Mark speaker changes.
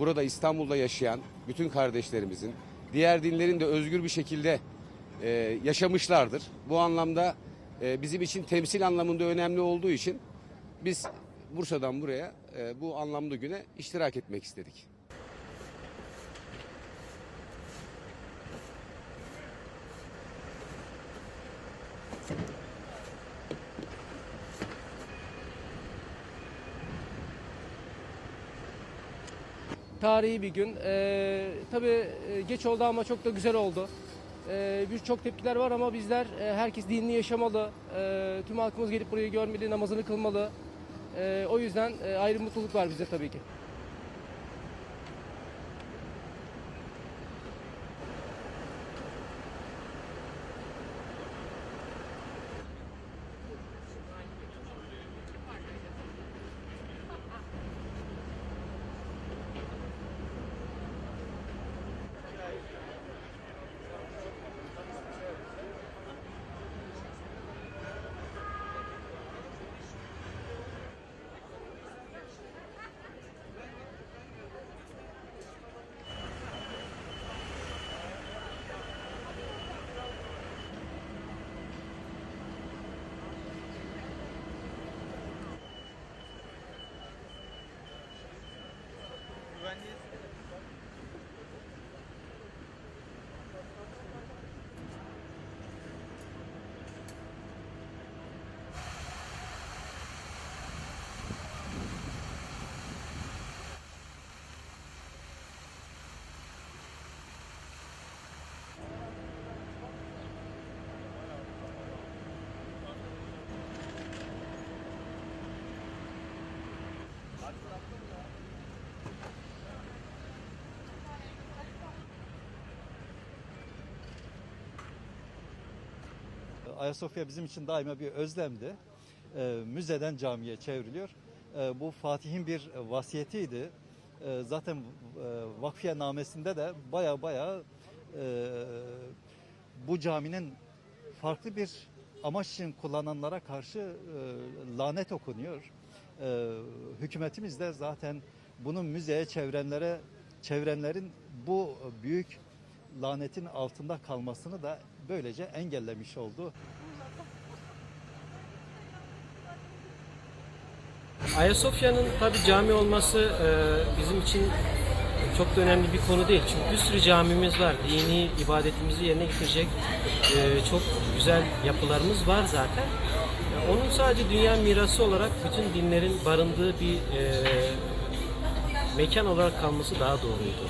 Speaker 1: burada İstanbul'da yaşayan bütün kardeşlerimizin diğer dinlerin de özgür bir şekilde e, yaşamışlardır. Bu anlamda e, bizim için temsil anlamında önemli olduğu için biz Bursa'dan buraya e, bu anlamlı güne iştirak etmek istedik.
Speaker 2: Tarihi bir gün. Ee, tabii e, geç oldu ama çok da güzel oldu. Ee, Birçok tepkiler var ama bizler e, herkes dinini yaşamalı. Ee, tüm halkımız gelip burayı görmeli, namazını kılmalı. Ee, o yüzden e, ayrı mutluluk var bize tabii ki.
Speaker 3: is, is Ayasofya bizim için daima bir özlemdi. Ee, müzeden camiye çevriliyor. Ee, bu Fatih'in bir vasiyetiydi. Ee, zaten e, vakfiye namesinde de baya baya e, bu caminin farklı bir amaç için kullananlara karşı e, lanet okunuyor. Ee, hükümetimiz de zaten bunu müzeye çevrenlere çevrenlerin bu büyük lanetin altında kalmasını da böylece engellemiş oldu.
Speaker 4: Ayasofya'nın tabi cami olması e, bizim için çok da önemli bir konu değil. Çünkü bir sürü camimiz var. Dini ibadetimizi yerine getirecek e, çok güzel yapılarımız var zaten. E, Onun sadece dünya mirası olarak bütün dinlerin barındığı bir mekan olarak kalması daha doğruydu.